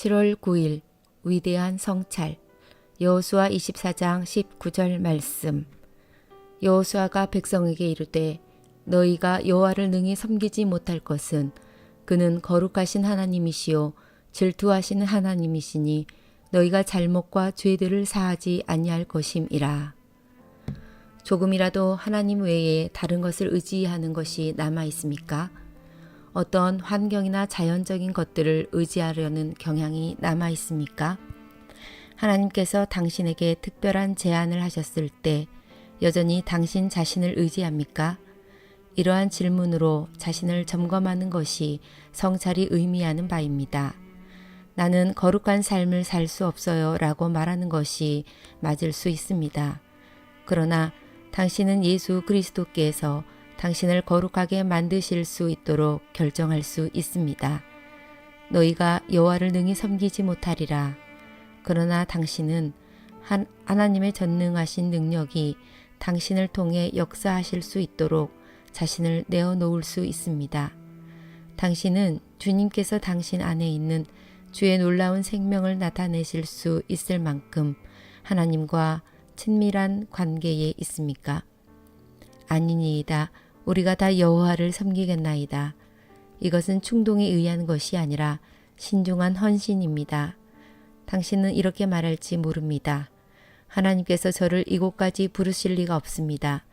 7월 9일 위대한 성찰 여호수아 24장 19절 말씀 여호수아가 백성에게 이르되 너희가 여호와를 능히 섬기지 못할 것은 그는 거룩하신 하나님이시요 질투하시는 하나님이시니 너희가 잘못과 죄들을 사하지 아니할 것임이라. 조금이라도 하나님 외에 다른 것을 의지하는 것이 남아 있습니까? 어떤 환경이나 자연적인 것들을 의지하려는 경향이 남아 있습니까? 하나님께서 당신에게 특별한 제안을 하셨을 때 여전히 당신 자신을 의지합니까? 이러한 질문으로 자신을 점검하는 것이 성찰이 의미하는 바입니다. 나는 거룩한 삶을 살 수 없어요 라고 말하는 것이 맞을 수 있습니다. 그러나 당신은 예수 그리스도께서 당신을 거룩하게 만드실 수 있도록 결정할 수 있습니다. 너희가 여호와를 능히 섬기지 못하리라. 그러나 당신은 한, 하나님의 전능하신 능력이 당신을 통해 역사하실 수 있도록 자신을 내어놓을 수 있습니다. 당신은 주님께서 당신 안에 있는 주의 놀라운 생명을 나타내실 수 있을 만큼 하나님과 친밀한 관계에 있습니까? 아니니이다. 우리가 다 여호와를 섬기겠나이다. 이것은 충동에 의한 것이 아니라 신중한 헌신입니다. 당신은 이렇게 말할지 모릅니다. 하나님께서 저를 이곳까지 부르실 리가 없습니다.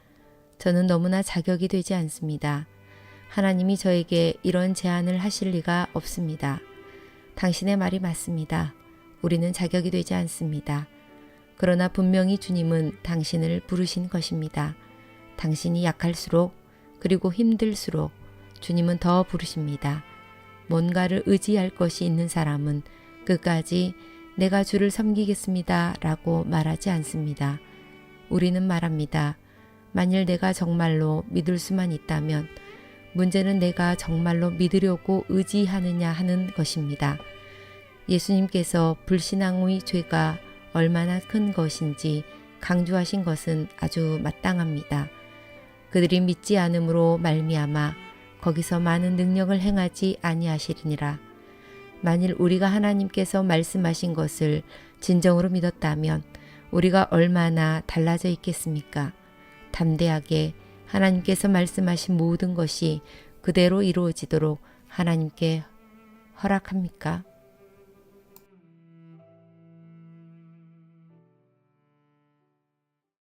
저는 너무나 자격이 되지 않습니다. 하나님이 저에게 이런 제안을 하실 리가 없습니다. 당신의 말이 맞습니다. 우리는 자격이 되지 않습니다. 그러나 분명히 주님은 당신을 부르신 것입니다. 당신이 약할수록 그리고 힘들수록 주님은 더 부르십니다. 뭔가를 의지할 것이 있는 사람은 끝까지 내가 주를 섬기겠습니다. 라고 말하지 않습니다. 우리는 말합니다. 만일 내가 정말로 믿을 수만 있다면 문제는 내가 정말로 믿으려고 의지하느냐 하는 것입니다. 예수님께서 불신앙의 죄가 얼마나 큰 것인지 강조하신 것은 아주 마땅합니다. 그들이 믿지 않음으로 말미암아 거기서 많은 능력을 행하지 아니하시리니라. 만일 우리가 하나님께서 말씀하신 것을 진정으로 믿었다면 우리가 얼마나 달라져 있겠습니까? 담대하게 하나님께서 말씀하신 모든 것이 그대로 이루어지도록 하나님께 허락합니까?